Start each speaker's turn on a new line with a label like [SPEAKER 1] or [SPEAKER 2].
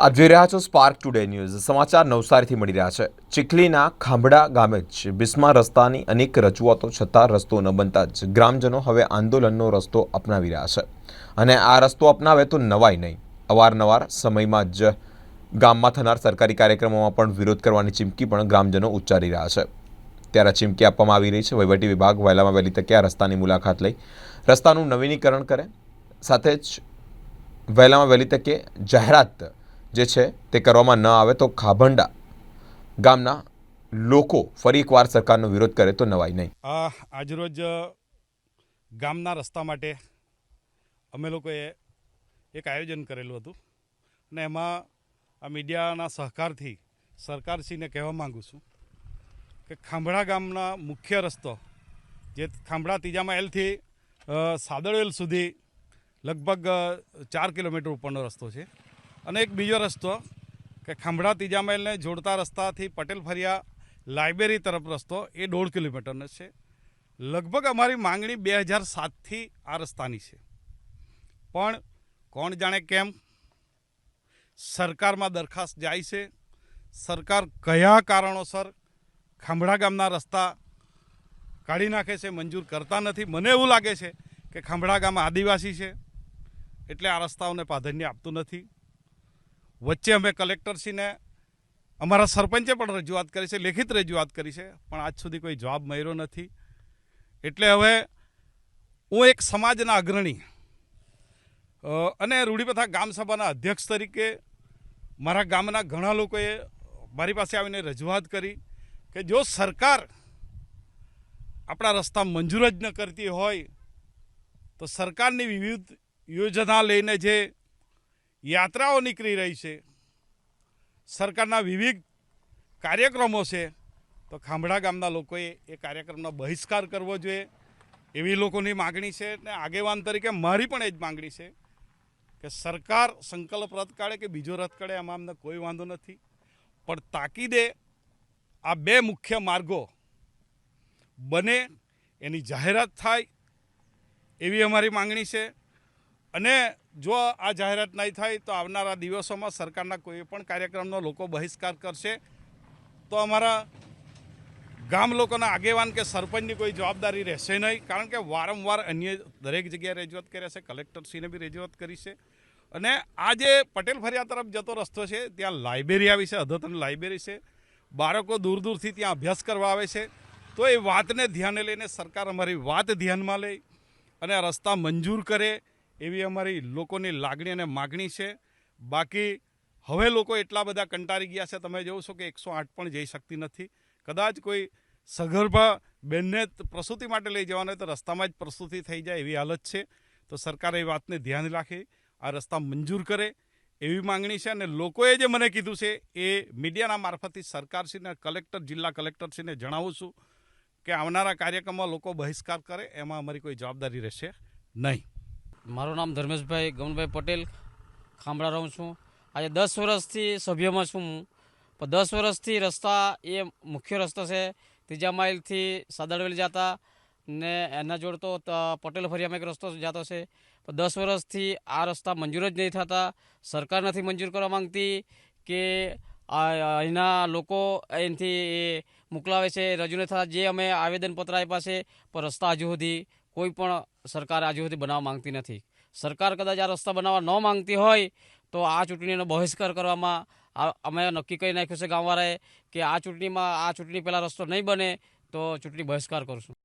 [SPEAKER 1] આપ જોઈ રહ્યા છો સ્પાર્ક ટુડે ન્યૂઝ સમાચાર નવસારીથી મળી રહ્યા છે. ચીખલીના ખાંભડા ગામે જ બિસ્મા રસ્તાની અનેક રજૂઆતો છતાં રસ્તો ન બનતા જ ગ્રામજનો હવે આંદોલનનો રસ્તો અપનાવી રહ્યા છે. અને આ રસ્તો અપનાવે તો નવાય નહીં. અવારનવાર સમયમાં જ ગામમાં થનાર સરકારી કાર્યક્રમોમાં પણ વિરોધ કરવાની ચીમકી પણ ગ્રામજનો ઉચ્ચારી રહ્યા છે. ત્યારે ચીમકી આપવામાં આવી રહી છે. વહીવટી વિભાગ વહેલામાં વહેલી તકે આ રસ્તાની મુલાકાત લઈ રસ્તાનું નવીનીકરણ કરે. સાથે જ વહેલામાં વહેલી તકે જાહેરાત જે છે તે કરવામાં ન આવે તો ખાભંડા ગામના લોકો ફરી એકવાર સરકારનો વિરોધ કરે તો નવાય નહીં.
[SPEAKER 2] આજરોજ ગામના રસ્તા માટે અમે લોકોએ એક આયોજન કરેલું હતું અને એમાં આ મીડિયાના સહકારથી સરકારશ્રીને કહેવા માગું છું કે ખાંભળા ગામના મુખ્ય રસ્તો, જે ખાંભળા ત્રીજામાં એલથી સાદળવેલ સુધી લગભગ ચાર કિલોમીટર ઉપરનો રસ્તો છે. અને એક બીજો રસ્તો કે ખાંભળા ત્રીજા માઇલને જોડતા રસ્તાથી પટેલ ફરિયા લાઇબ્રેરી તરફ રસ્તો, એ દોઢ કિલોમીટરનો છે. લગભગ અમારી માંગણી બે હજાર સાતથી આ રસ્તાની છે. પણ કોણ જાણે કેમ? સરકારમાં દરખાસ્ત જાય છે. સરકાર કયા કારણોસર ખાંભડા ગામના રસ્તા કાઢી નાખે છે, મંજૂર કરતા નથી? મને એવું લાગે છે કે ખાંભડા ગામ આદિવાસી છે, એટલે આ રસ્તાઓને પ્રાધાન્ય આપતું નથી. વચ્ચે અમે કલેક્ટરશ્રીને, અમારા સરપંચે પણ રજૂઆત કરી છે, લેખિત રજૂઆત કરી છે, પણ આજ સુધી કોઈ જવાબ મળ્યો નથી. એટલે હવે હું એક સમાજના અગ્રણી અને રૂઢિપ્રથા ગામ અધ્યક્ષ તરીકે મારા ગામના ઘણા લોકોએ મારી પાસે આવીને રજૂઆત કરી કે જો સરકાર આપણા રસ્તા મંજૂર જ ન કરતી હોય, તો સરકારની વિવિધ યોજના લઈને જે યાત્રાઓ નીકળી રહી છે. સરકારના વિવિધ કાર્યક્રમો છે. તો ખાંભડા ગામના લોકોએ એ કાર્યક્રમનો બહિષ્કાર કરવો જોઈએ એવી લોકોની માગણી છે ને આગેવાન તરીકે મારી પણ એ જ માગણી છે કે સરકાર સંકલ્પ રદ કાઢે કે બીજો રદ કાઢે એમાં અમને કોઈ વાંધો નથી. પણ તાકીદે આ બે મુખ્ય માર્ગો બને, એની જાહેરાત થાય એવી અમારી માંગણી છે. અને જો આ જાહેરાત નહીં થાય તો આવનારા દિવસોમાં સરકારના કોઈ પણ કાર્યક્રમનો લોકો બહિષ્કાર કરશે. તો અમારા ગામ લોકોના આગેવાન કે સરપંચની કોઈ જવાબદારી રહેશે નહીં, કારણ કે વારંવાર અન્ય દરેક જગ્યાએ રજૂઆત કર્યા છે, કલેક્ટરશ્રીને બી રજૂઆત કરી છે. અને આ જે પટેલ ફરિયા તરફ જતો રસ્તો છે, ત્યાં લાઇબ્રેરી આવી છે અદ્યતન લાઇબ્રેરી છે. બાળકો દૂર દૂરથી ત્યાં અભ્યાસ કરવા આવે છે. તો એ વાતને ધ્યાને લઈને સરકાર અમારી વાત ધ્યાનમાં લે અને રસ્તા મંજૂર કરે. એવી અમારી લોકોની લાગણી અને માગણી છે. બાકી હવે લોકો એટલા બધા કંટાળી ગયા છે, તમે જોવો છો કે એકસો આઠ પણ જઈ શકતી નથી. કદાચ કોઈ સગર્ભા બેનને પ્રસૂતિ માટે લઈ જવાનો હોય તો રસ્તામાં જ પ્રસૂતિ થઈ જાય એવી હાલત છે. તો સરકાર એ વાતને ધ્યાન રાખે, આ રસ્તા મંજૂર કરે એવી માંગણી છે અને લોકોએ જે મને કીધું છે એ મીડિયાના મારફતથી સરકારશ્રીને, કલેક્ટર, જિલ્લા કલેક્ટરશ્રીને જણાવું છું કે આવનારા કાર્યક્રમમાં લોકો બહિષ્કાર કરે, એમાં અમારી કોઈ જવાબદારી રહેશે નહીં.
[SPEAKER 3] મારું નામ ધર્મેશભાઈ ગમનભાઈ પટેલ, ખાંભળા રહું છું. આજે દસ વર્ષથી સભ્યમાં છું હું. પણ દસ વર્ષથી રસ્તા એ મુખ્ય રસ્તો છે. ત્રીજા માઇલથી સાદડવેલ જતા ને એના જોડતો પટેલ ફરિયામાં એક રસ્તો જતો છે. પણ દસ વર્ષથી આ રસ્તા મંજૂર જ નહીં થતા. સરકાર નથી મંજૂર કરવા માંગતી કે અહીંના લોકો અહીંથી એ મોકલાવે છે. રજૂ થતા. જે અમે આવેદનપત્ર આપ્યા છે, પણ રસ્તા હજુ સુધી કોઈ પણ સરકાર આજુ સુધી બનાવવા માંગતી નથી. સરકાર કદાચ આ રસ્તા બનાવવા ન માંગતી હોય, તો આ ચૂંટણીનો બહિષ્કાર કરવામાં અમે નક્કી કરી નાખ્યું છે ગામવાળાએ કે આ ચૂંટણીમાં, આ ચૂંટણી પહેલાં રસ્તો નહીં બને, તો ચૂંટણી બહિષ્કાર કરશું.